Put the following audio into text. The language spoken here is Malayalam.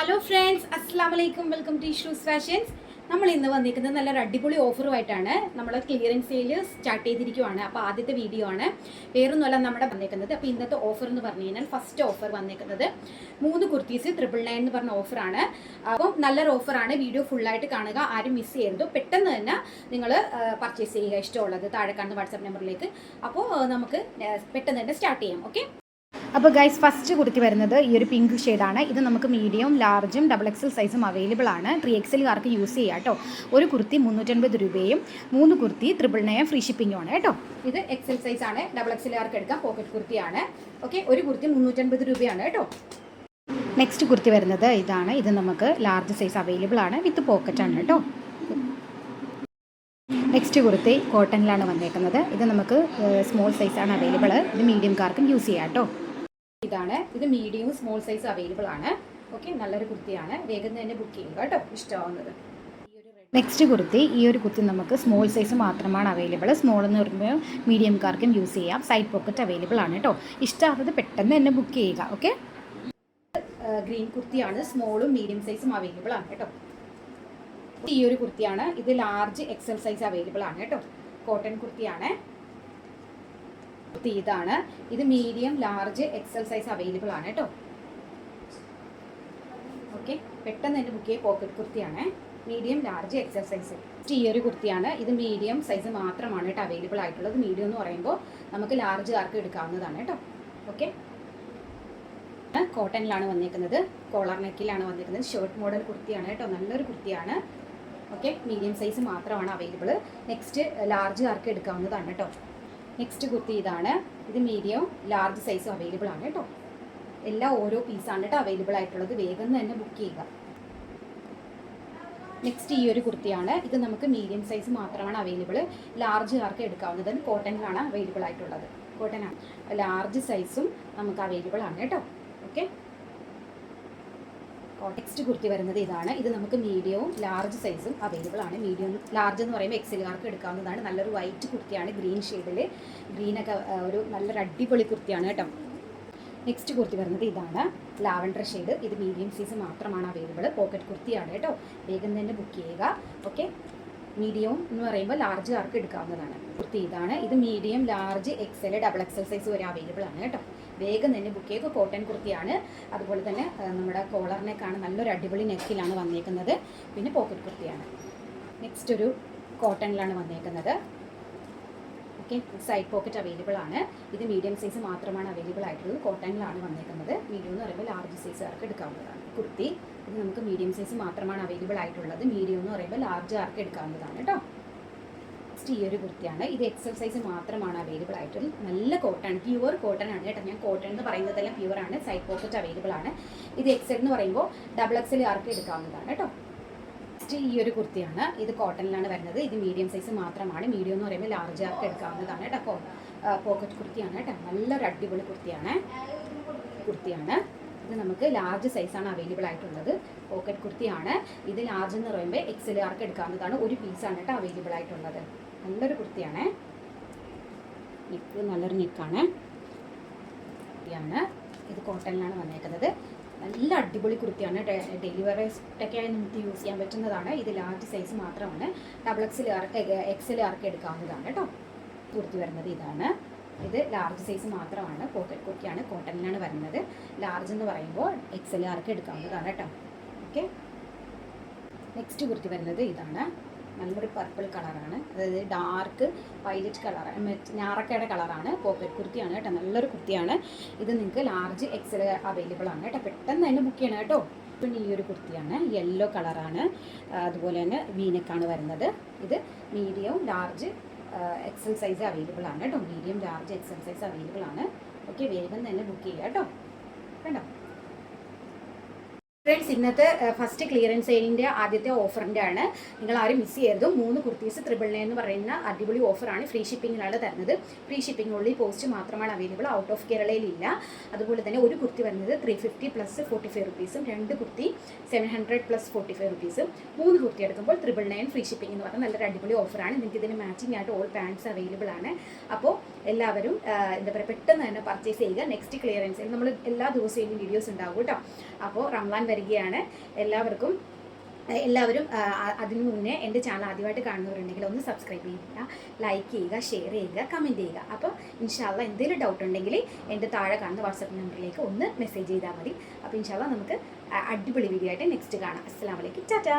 ഹലോ ഫ്രണ്ട്സ് അസ്സാം വലൈക്കും വെൽക്കം ടു ഷൂസ് ഫാഷൻസ് നമ്മൾ ഇന്ന് വന്നിരിക്കുന്നത് നല്ലൊരു അടിപൊളി ഓഫറുമായിട്ടാണ്. നമ്മൾ ക്ലിയറൻസ് സെയിൽ സ്റ്റാർട്ട് ചെയ്തിരിക്കുവാണ്. അപ്പോൾ ആദ്യത്തെ വീഡിയോ ആണ്. വേറൊന്നുമല്ല നമ്മുടെ വന്നേക്കുന്നത് അപ്പോൾ ഇന്നത്തെ ഓഫർ എന്ന് പറഞ്ഞു കഴിഞ്ഞാൽ ഫസ്റ്റ് ഓഫർ വന്നേക്കുന്നത് മൂന്ന് കുർത്തീസ് ട്രിപ്പിൾ നയൻ എന്ന് പറഞ്ഞ ഓഫറാണ് അപ്പം നല്ലൊരു ഓഫറാണ് വീഡിയോ ഫുള്ളായിട്ട് കാണുക. ആരും മിസ് ചെയ്യരുത്. പെട്ടെന്ന് തന്നെ നിങ്ങൾ പർച്ചേസ് ചെയ്യുക. ഇഷ്ടമുള്ളത് താഴെ കാണുന്ന വാട്സാപ്പ് നമ്പറിലേക്ക് അപ്പോൾ നമുക്ക് പെട്ടെന്ന് തന്നെ സ്റ്റാർട്ട് ചെയ്യാം. ഓക്കെ അപ്പോൾ ഗൈസ് ഫസ്റ്റ് കുർത്തി വരുന്നത് ഈ ഒരു പിങ്ക് ഷെയ്ഡാണ് ഇത് നമുക്ക് മീഡിയം ലാർജും ഡബിൾ എക്സൽ സൈസും അവൈലബിൾ ആണ്. ത്രീ എക്സലുകാർക്ക് യൂസ് ചെയ്യാം കേട്ടോ. ഒരു കുർത്തി മുന്നൂറ്റൻപത് രൂപയും മൂന്ന് കുർത്തി ത്രിപിൾ നയൻ ഫ്രീ ഷിപ്പിംഗും ആണ് കേട്ടോ. ഇത് എക്സൽ സൈസ് ആണ്. ഡബിൾ എക്സലുകാർക്ക് എടുക്കാം. പോക്കറ്റ് കുർത്തിയാണ് ഓക്കെ ഒരു കുർത്തി മുന്നൂറ്റൻപത് രൂപയാണ് കേട്ടോ. നെക്സ്റ്റ് കുർത്തി വരുന്നത് ഇതാണ്. ഇത് നമുക്ക് ലാർജ് സൈസ് അവൈലബിൾ ആണ്. വിത്ത് പോക്കറ്റാണ് കേട്ടോ. നെക്സ്റ്റ് കുർത്തി കോട്ടണിലാണ് വന്നേക്കുന്നത്. ഇത് നമുക്ക് സ്മോൾ സൈസാണ് അവൈലബിൾ ഇത് മീഡിയം മീഡിയംകാർക്കും യൂസ് ചെയ്യാം കേട്ടോ. ഇതാണ്. ഇത് മീഡിയവും സ്മോൾ സൈസ് അവൈലബിൾ ആണ്. ഓക്കെ നല്ലൊരു കുർത്തിയാണ്. വേഗം തന്നെ ബുക്ക് ചെയ്യുക കേട്ടോ ഇഷ്ടമാവുന്നത്. നെക്സ്റ്റ് കുർത്തി ഈ ഒരു കുർത്തി നമുക്ക് സ്മോൾ സൈസ് മാത്രമാണ് അവൈലബിൾ സ്മോൾ എന്ന് പറയുമ്പോൾ മീഡിയംകാർക്കും യൂസ് ചെയ്യാം. സൈഡ് പോക്കറ്റ് അവൈലബിൾ ആണ് കേട്ടോ. ഇഷ്ടമാവുന്നത് പെട്ടെന്ന് തന്നെ ബുക്ക് ചെയ്യുക ഓക്കെ ഗ്രീൻ കുർത്തിയാണ്. സ്മോളും മീഡിയം സൈസും അവൈലബിൾ ആണ് കേട്ടോ. ഈ ഒരു കുർത്തിയാണ്. ഇത് ലാർജ് എക്സൽ സൈസ് അവൈലബിൾ ആണ് കേട്ടോ. കോട്ടൺ കുർത്തിയാണ്. കുർത്തി ഇതാണ്. ഇത് medium large XL size available ആണ് കേട്ടോ. ഓക്കെ പെട്ടെന്ന് തന്നെ ബുക്ക് പോക്കറ്റ് കുർത്തിയാണ്. മീഡിയം ലാർജ് എക്സൽ സൈസ് ഈ ഒരു കുർത്തിയാണ്. ഇത് മീഡിയം സൈസ് മാത്രമാണ് കേട്ടോ അവൈലബിൾ ആയിട്ടുള്ളത്. മീഡിയം എന്ന് പറയുമ്പോൾ നമുക്ക് ലാർജ് ആർക്ക് എടുക്കാവുന്നതാണ് കേട്ടോ. ഓക്കെ കോട്ടണിലാണ് വന്നിരിക്കുന്നത് കോളർ നെക്കിലാണ് വന്നിരിക്കുന്നത് ഷർട്ട് മോഡൽ കുർത്തിയാണ് കേട്ടോ. നല്ലൊരു കുർത്തിയാണ്. ഓക്കെ മീഡിയം സൈസ് മാത്രമാണ് അവൈലബിൾ നെക്സ്റ്റ് ലാർജ് ആർക്ക് എടുക്കാവുന്നതാണ് കേട്ടോ. നെക്സ്റ്റ് കുർത്തി ഇതാണ്. ഇത് മീഡിയം ലാർജ് സൈസും അവൈലബിൾ ആണ് കേട്ടോ. എല്ലാ ഓരോ പീസാണ് കേട്ടോ അവൈലബിൾ ആയിട്ടുള്ളത്. വേഗം തന്നെ ബുക്ക് ചെയ്യുക. നെക്സ്റ്റ് ഈ ഒരു കുർത്തിയാണ്. ഇത് നമുക്ക് മീഡിയം സൈസ് മാത്രമാണ് അവൈലബിൾ ലാർജ് ആർക്ക് എടുക്കാവുന്നത് കോട്ടണിലാണ് അവൈലബിൾ ആയിട്ടുള്ളത്. കോട്ടൺ ആണ് ലാർജ് സൈസും നമുക്ക് അവൈലബിൾ ആണ് കേട്ടോ. ഓക്കെ നെക്സ്റ്റ് കുർത്തി വരുന്നത് ഇതാണ്. ഇത് നമുക്ക് മീഡിയവും ലാർജ് സൈസും അവൈലബിൾ ആണ്. മീഡിയം ലാർജ് എന്ന് പറയുമ്പോൾ എക്സലുകാർക്ക് എടുക്കാവുന്നതാണ്. നല്ലൊരു വൈറ്റ് കുർത്തിയാണ് ഗ്രീൻ ഷെയ്ഡിൽ ഗ്രീനൊക്കെ ഒരു നല്ലൊരു അടിപൊളി കുർത്തിയാണ് കേട്ടോ. നെക്സ്റ്റ് കുർത്തി വരുന്നത് ഇതാണ്. ലാവൻഡർ ഷെയ്ഡ് ഇത് മീഡിയം സൈസ് മാത്രമാണ് അവൈലബിൾ പോക്കറ്റ് കുർത്തിയാണ് കേട്ടോ. വേഗം തന്നെ ബുക്ക് ചെയ്യുക. ഓക്കെ മീഡിയം എന്ന് പറയുമ്പോൾ ലാർജ് ആർക്ക് എടുക്കാവുന്നതാണ്. കുർത്തി ഇതാണ്. ഇത് medium large XL double XL size വരെ അവൈലബിൾ ആണ് കേട്ടോ. വേഗം തന്നെ ബുക്ക് ചെയ്ത് കോട്ടൺ കുർത്തിയാണ്. അതുപോലെ തന്നെ നമ്മുടെ കോളർ നെക്കാണ് നല്ലൊരു അടിപൊളി നെക്കിലാണ് വന്നേക്കുന്നത്. പിന്നെ പോക്കറ്റ് കുർത്തിയാണ്. നെക്സ്റ്റ് ഒരു കോട്ടണിലാണ് വന്നേക്കുന്നത്. ഓക്കെ സൈഡ് പോക്കറ്റ് അവൈലബിൾ ആണ്. ഇത് മീഡിയം സൈസ് മാത്രമാണ് അവൈലബിൾ ആയിട്ടുള്ളത്. കോട്ടണിലാണ് വന്നേക്കുന്നത്. മീഡിയം എന്ന് പറയുമ്പോൾ ലാർജ് സൈസുകാർക്ക് എടുക്കാവുന്നതാണ്. കുർത്തി ഇത് നമുക്ക് മീഡിയം സൈസ് മാത്രമാണ് അവൈലബിൾ ആയിട്ടുള്ളത്. മീഡിയം എന്ന് പറയുമ്പോൾ ലാർജ് ആർക്ക് എടുക്കാവുന്നതാണ് കേട്ടോ. നെക്സ്റ്റ് ഈ ഒരു കുർത്തിയാണ്. ഇത് എക്സൽ സൈസ് മാത്രമാണ് അവൈലബിൾ ആയിട്ടുള്ളത്. നല്ല കോട്ടൺ പ്യുവർ കോട്ടൺ ആണ് കേട്ടോ. ഞാൻ കോട്ടൺ എന്ന് പറയുന്നതെല്ലാം പ്യുവർ ആണ്. സൈഡ് പോക്കറ്റ് അവൈലബിൾ ആണ്. ഇത് എക്സൽ എന്ന് പറയുമ്പോൾ ഡബിൾ എക്സൽ ആർക്ക് എടുക്കാവുന്നതാണ് കേട്ടോ. നെക്സ്റ്റ് ഈ ഒരു കുർത്തിയാണ്. ഇത് കോട്ടണിലാണ് വരുന്നത്. ഇത് മീഡിയം സൈസ് മാത്രമാണ്. മീഡിയം എന്ന് പറയുമ്പോൾ ലാർജ് ആർക്ക് എടുക്കാവുന്നതാണ് കേട്ടോ. പോക്കറ്റ് കുർത്തിയാണ് കേട്ടോ. നല്ലൊരു അടിപൊളി കുർത്തിയാണ്. കുർത്തിയാണ്. ഇത് നമുക്ക് ലാർജ് സൈസാണ് അവൈലബിൾ ആയിട്ടുള്ളത്. പോക്കറ്റ് കുർത്തിയാണ്. ഇത് ലാർജ് എന്ന് പറയുമ്പോൾ എക്സ് എക്സൽ ആർക്ക് എടുക്കാവുന്നതാണ്. ഒരു പീസാണ് കേട്ടോ അവൈലബിൾ ആയിട്ടുള്ളത്. നല്ലൊരു കുർത്തിയാണ്. നെക്ക് നല്ലൊരു നെക്കാണ് കുർത്തിയാണ്. ഇത് കോട്ടണിലാണ് വന്നേക്കുന്നത്. നല്ല അടിപൊളി കുർത്തിയാണ് ഡെലിവറി ഒക്കെ ആയി നമുക്ക് യൂസ് ചെയ്യാൻ പറ്റുന്നതാണ്. ഇത് ലാർജ് സൈസ് മാത്രമാണ്. ഡബിൾ എക്സിൽ എക്സിൽ ഇറക്കി എടുക്കാവുന്നതാണ് കേട്ടോ. കുർത്തി വരുന്നത് ഇതാണ്. ഇത് ലാർജ് സൈസ് മാത്രമാണ്. പോക്കറ്റ് കുർത്തിയാണ് കോട്ടണിലാണ് വരുന്നത്. ലാർജ് എന്ന് പറയുമ്പോൾ എക്സൽ ആർക്ക് എടുക്കാവുന്നതാണ് കേട്ടോ. ഓക്കെ നെക്സ്റ്റ് കുർത്തി വരുന്നത് ഇതാണ്. നല്ലൊരു പർപ്പിൾ കളറാണ് അതായത് ഡാർക്ക് വൈലറ്റ് കളറാണ് ഞാറക്കയുടെ കളറാണ് പോക്കറ്റ് കുർത്തിയാണ് കേട്ടോ. നല്ലൊരു കുർത്തിയാണ്. ഇത് നിങ്ങൾക്ക് ലാർജ് എക്സൽ അവൈലബിൾ ആണ് കേട്ടോ. പെട്ടെന്ന് തന്നെ ബുക്ക് ചെയ്യണം കേട്ടോ. പിന്നെ ഈ ഒരു കുർത്തിയാണ്. യെല്ലോ കളറാണ് അതുപോലെ തന്നെ വീനക്കാണ് വരുന്നത്. ഇത് medium large XL size available ആണ് കേട്ടോ. Medium large XL size available ആണ്. ഓക്കെ വേഗം തന്നെ ബുക്ക് ചെയ്യുക കേട്ടോ. കണ്ടോ? ഫ്രണ്ട്സ് ഇന്നത്തെ ഫസ്റ്റ് ക്ലിയറൻസ് സെയിലിന്റെ ആദ്യത്തെ ഓഫറിന്റെ ആണ് നിങ്ങൾ ആരും മിസ് ചെയ്യരുത്. മൂന്ന് കുർത്തീസ് ത്രിബിൾ എന്ന് പറയുന്ന അടിപൊളി ഓഫറാണ് ഫ്രീ ഷിപ്പിങ്ങിലാണ് തരുന്നത്. ഫ്രീ ഷിപ്പിംഗ് ഉള്ളിൽ പോസ്റ്റ് മാത്രമാണ് അവൈലബിൾ ഔട്ട് ഓഫ് കേരളയിലില്ല അതുപോലെ തന്നെ ഒരു കുർത്തി വരുന്നത് three fifty plus forty five റുപ്പീസും രണ്ട് kurti seven hundred plus forty five റുപ്പീസും മൂന്ന് കുർത്തി എടുക്കുമ്പോൾ ത്രിബിൾ നയൻ ഫ്രീ ഷിപ്പിംഗ് എന്ന് പറഞ്ഞാൽ നല്ലൊരു അടിപൊളി ഓഫറാണ് നിങ്ങൾക്ക് ഇതിന് മാച്ചിങ് ആയിട്ട് ഓൾ പാൻസ് അവൈലബിൾ ആണ്. അപ്പോൾ എല്ലാവരും എന്താ പറയുക പെട്ടെന്ന് തന്നെ പർച്ചേസ് ചെയ്യുക. നെക്സ്റ്റ് ക്ലിയറൻസിൽ നമ്മൾ എല്ലാ ദിവസവും വീഡിയോസ് ഉണ്ടാവും കേട്ടോ. അപ്പോൾ റംലാൻ വരികയാണ്. എല്ലാവർക്കും എല്ലാവരും അതിനു മുന്നേ എന്റെ ചാനൽ ആദ്യമായിട്ട് കാണുന്നവരുണ്ടെങ്കിൽ ഒന്ന് സബ്സ്ക്രൈബ് ചെയ്യുക ലൈക്ക് ചെയ്യുക ഷെയർ ചെയ്യുക കമന്റ് ചെയ്യുക. അപ്പോൾ ഇൻഷാല്ല എന്തെങ്കിലും ഡൗട്ട് ഉണ്ടെങ്കിൽ എന്റെ താഴെ കാണുന്ന വാട്സപ്പ് നമ്പറിലേക്ക് ഒന്ന് മെസ്സേജ് ചെയ്താൽ മതി. അപ്പോൾ ഇൻഷാല്ല നമുക്ക് അടിപൊളി വീഡിയോ ആയിട്ട് നെക്സ്റ്റ് കാണാം. അസ്സാം വലൈക്കും ടാറ്റാ.